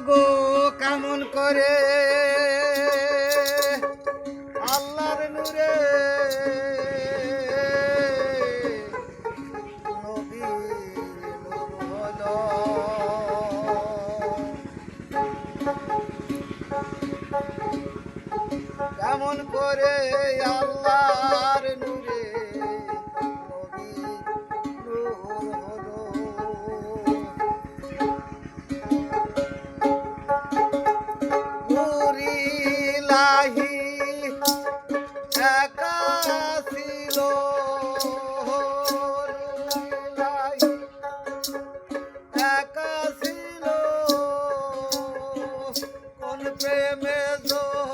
গো কেমন করে? আল্লাহর নূরে কেমন করে আল্লাহর নূরে মোহর লীলাই একা ছিল। কোন প্রেমে দোহ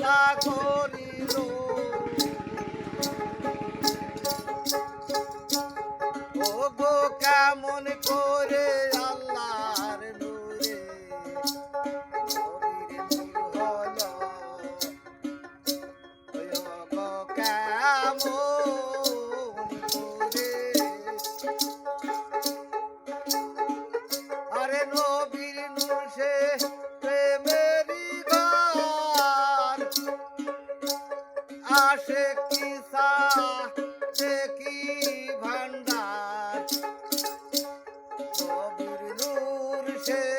তা করিল। আসে কিসা দেখি ভান্ডার? নূর সে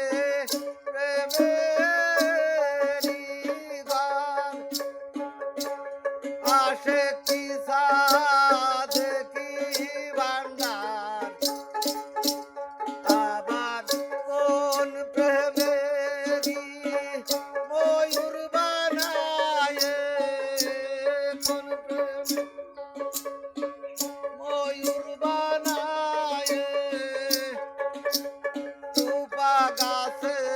গাছে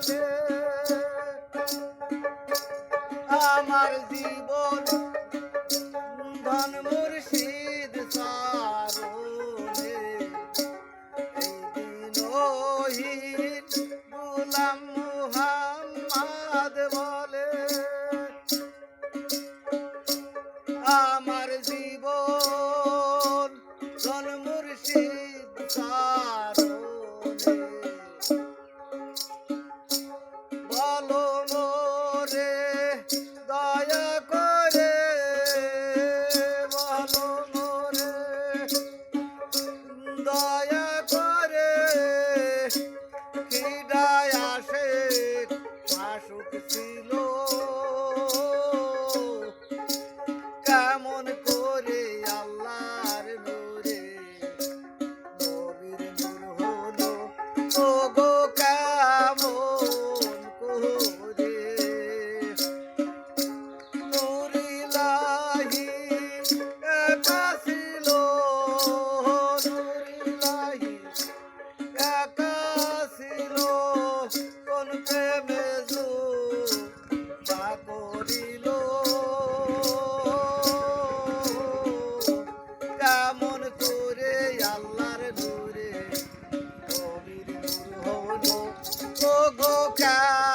জানে fogo.